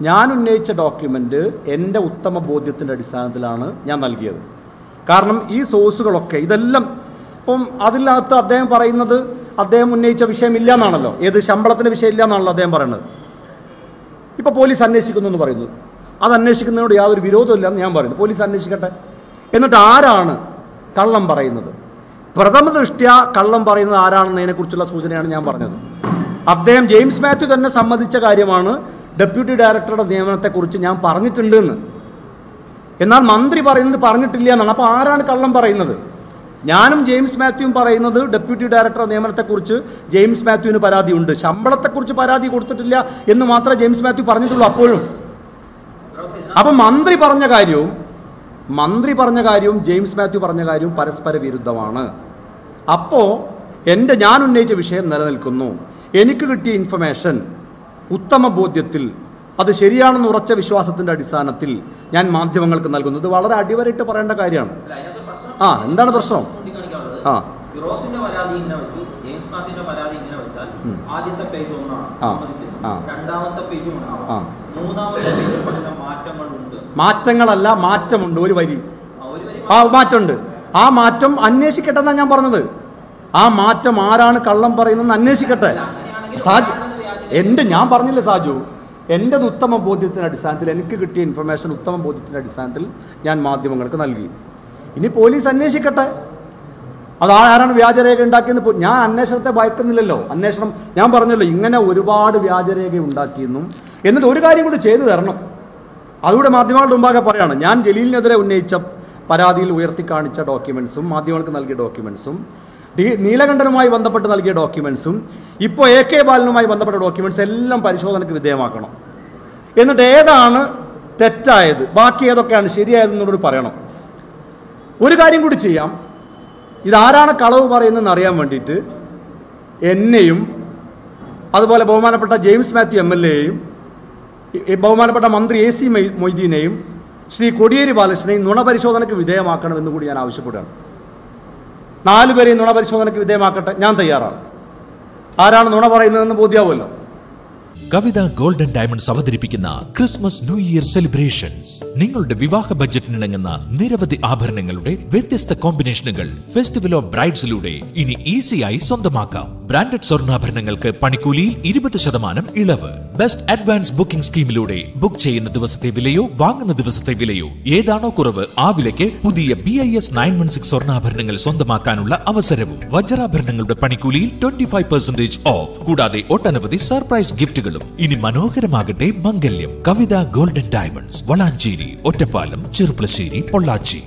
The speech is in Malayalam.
ഞാൻ ഉന്നയിച്ച ഡോക്യുമെന്റ് എന്റെ ഉത്തമ ബോധ്യത്തിന്റെ അടിസ്ഥാനത്തിലാണ് ഞാൻ നൽകിയത്. കാരണം ഈ സോഴ്സുകളൊക്കെ ഇതെല്ലാം ഇപ്പം അതിനകത്ത് അദ്ദേഹം പറയുന്നത് അദ്ദേഹം ഉന്നയിച്ച വിഷയമില്ല എന്നാണല്ലോ ഏത് ശമ്പളത്തിന്റെ വിഷയമില്ല എന്നാണല്ലോ അദ്ദേഹം പറയുന്നത്. ഇപ്പോൾ പോലീസ് അന്വേഷിക്കുന്നു എന്ന് പറയുന്നു. അത് അന്വേഷിക്കുന്നതിനോട് യാതൊരു വിരോധമില്ല എന്ന് ഞാൻ പറയുന്നു. പോലീസ് അന്വേഷിക്കട്ടെ. എന്നിട്ട് ആരാണ് കള്ളം പറയുന്നത്? പ്രഥമ ദൃഷ്ട്യ കള്ളം പറയുന്നത് ആരാണെന്നതിനെക്കുറിച്ചുള്ള സൂചനയാണ് ഞാൻ പറഞ്ഞത്. അദ്ദേഹം ജെയിംസ് മാത്യു തന്നെ സമ്മതിച്ച കാര്യമാണ് ഡെപ്യൂട്ടി ഡയറക്ടറുടെ നിയമനത്തെക്കുറിച്ച് ഞാൻ പറഞ്ഞിട്ടുണ്ട് എന്ന് എന്നാൽ മന്ത്രി പറയുന്നത് പറഞ്ഞിട്ടില്ല എന്നാണ്. അപ്പോൾ ആരാണ് കള്ളം പറയുന്നത്? ഞാനും ജെയിംസ് മാത്യുവും പറയുന്നത് ഡെപ്യൂട്ടി ഡയറക്ടർ നിയമനത്തെക്കുറിച്ച് ജെയിംസ് മാത്യുവിന് പരാതിയുണ്ട്. ശമ്പളത്തെക്കുറിച്ച് പരാതി കൊടുത്തിട്ടില്ല എന്ന് മാത്രമേ ജെയിംസ് മാത്യു പറഞ്ഞിട്ടുള്ളൂ അപ്പോഴും. അപ്പം മന്ത്രി പറഞ്ഞ കാര്യവും മന്ത്രി പറഞ്ഞ കാര്യവും ജെയിംസ് മാത്യു പറഞ്ഞ കാര്യവും പരസ്പര വിരുദ്ധമാണ്. അപ്പോൾ എന്റെ ഞാൻ ഉന്നയിച്ച വിഷയം നിലനിൽക്കുന്നു. എനിക്ക് കിട്ടിയ ഇൻഫർമേഷൻ ഉത്തമ ബോധ്യത്തിൽ അത് ശരിയാണെന്ന് ഉറച്ച വിശ്വാസത്തിന്റെ അടിസ്ഥാനത്തിൽ ഞാൻ മാധ്യമങ്ങൾക്ക് നൽകുന്നു ഇത് വളരെ അടിവരയിട്ട് പറയേണ്ട കാര്യമാണ്. ആ, എന്താണ് പ്രശ്നം? ആ. ഫിറോസിന്റെ പരാതി ഇങ്ങനെ വെച്ചു ജെയിംസ് മാത്യുവിന്റെ പരാതി ഇങ്ങനെ വെച്ചാൽ ആദ്യത്തെ പേജ് ഒന്നാണ്. രണ്ടാമത്തെ പേജും ഒന്നാണ് മൂന്നാമത്തെ പേജിൽ പറഞ്ഞ മാറ്റങ്ങളുണ്ട്. മാറ്റങ്ങളല്ല മാറ്റമുണ്ട്. ഒരു വരി. ആ, മാറ്റമുണ്ട്. ആ മാറ്റം അന്വേഷിക്കട്ടെ എന്നാ ഞാൻ പറഞ്ഞത്. ആ മാറ്റം ആരാണ് കള്ളം പറയുന്നത് അന്വേഷിക്കട്ടെ. സാജു എന്റെ ഞാൻ പറഞ്ഞില്ലേ സാജു? എന്റെ ഉത്തമ ബോധ്യത്തിന്റെ അടിസ്ഥാനത്തിൽ എനിക്ക് കിട്ടിയ ഇൻഫർമേഷൻ ഉത്തമ ബോധ്യത്തിന്റെ അടിസ്ഥാനത്തിൽ ഞാൻ മാധ്യമങ്ങൾക്ക് നൽകി. ഇനി പോലീസ് അന്വേഷിക്കട്ടെ. അത് ആരാണ് വ്യാജരേഖ ഉണ്ടാക്കിയെന്ന് ഞാൻ അന്വേഷണത്തെ ഭയക്കുന്നില്ലല്ലോ. അന്വേഷണം ഞാൻ പറഞ്ഞല്ലോ ഇങ്ങനെ ഒരുപാട് വ്യാജരേഖ ഉണ്ടാക്കിയെന്നും എന്നിട്ട് ഒരു കാര്യം കൂടി ചെയ്തു തരണം. അതുകൂടെ മാധ്യമങ്ങളുടെ മുമ്പാകെ പറയാണ്. ഞാൻ ജലീലിനെതിരെ ഉന്നയിച്ച പരാതിയിൽ ഉയർത്തി കാണിച്ച ഡോക്യുമെൻസും മാധ്യമങ്ങൾക്ക് നൽകിയ ഡോക്യുമെൻസും നീലകണ്ഠനുമായി ബന്ധപ്പെട്ട് നൽകിയ ഡോക്യുമെന്റ്സും ഇപ്പോൾ എ കെ ബാലനുമായി ബന്ധപ്പെട്ട ഡോക്യുമെന്റ്സ് എല്ലാം പരിശോധനയ്ക്ക് വിധേയമാക്കണം. എന്നിട്ട് ഏതാണ് തെറ്റായത്? ബാക്കി ഏതൊക്കെയാണ് ശരിയായതെന്നുള്ളത് പറയണം. ഒരു കാര്യം കൂടി ചെയ്യാം. ഇതാരാണ് കളവ് പറയുന്നതെന്ന് അറിയാൻ വേണ്ടിയിട്ട് എന്നെയും അതുപോലെ ബഹുമാനപ്പെട്ട ജെയിംസ് മാത്യു എം എൽ എയും ബഹുമാനപ്പെട്ട മന്ത്രി എ സി മൊയ്- മൊയ്തീനെയും ശ്രീ കോടിയേരി ബാലകൃഷ്ണനെയും നുണപരിശോധനയ്ക്ക് വിധേയമാക്കണമെന്ന് കൂടി ഞാൻ ആവശ്യപ്പെടുകയാണ്. നാലുപേരെയും നുണപരിശോധനയ്ക്ക് വിധേയമാക്കട്ടെ. ഞാൻ തയ്യാറാണ്. ആരാണ് നുണ പറയുന്നതെന്ന് ബോധ്യാവുമല്ലോ. കവിത ഗോൾഡൻ ഡയമണ്ട്സ് അവതരിപ്പിക്കുന്ന ക്രിസ്മസ് ന്യൂ ഇയർ സെലിബ്രേഷൻസ്. നിങ്ങളുടെ വിവാഹ ബജറ്റിനിണങ്ങുന്ന നിരവധി ആഭരണങ്ങളുടെ വ്യത്യസ്ത കോമ്പിനേഷനുകൾ ഫെസ്റ്റിവൽ ഓഫ് ബ്രൈഡ്സിലൂടെ ഇനി ഈസിയായി സ്വന്തമാക്കാം. ബ്രാൻഡഡ് സ്വർണാഭരണങ്ങൾക്ക് പണിക്കൂലിയിൽ ഇരുപത് ശതമാനം ഇളവ്. ബെസ്റ്റ് അഡ്വാൻസ് ബുക്കിംഗ് സ്കീമിലൂടെ ബുക്ക് ചെയ്യുന്ന ദിവസത്തെ വിലയോ വാങ്ങുന്ന ദിവസത്തെ വിലയോ ഏതാണോ കുറവ് ആ വിലയ്ക്ക് പുതിയ B I S nine one six സ്വർണാഭരണങ്ങൾ സ്വന്തമാക്കാനുള്ള അവസരവും. വജ്രാഭരണങ്ങളുടെ പണിക്കൂലിയിൽ ട്വന്റി ഫൈവ് പെർസെന്റേജ് ഓഫ് കൂടാതെ ഒട്ടനവധി സർപ്രൈസ് ഗിഫ്റ്റുകളും ഇനി മനോഹരമാകട്ടെ മംഗല്യം. Kavitha golden diamonds Valanchery Ottapalam Cherpulassery Pollachi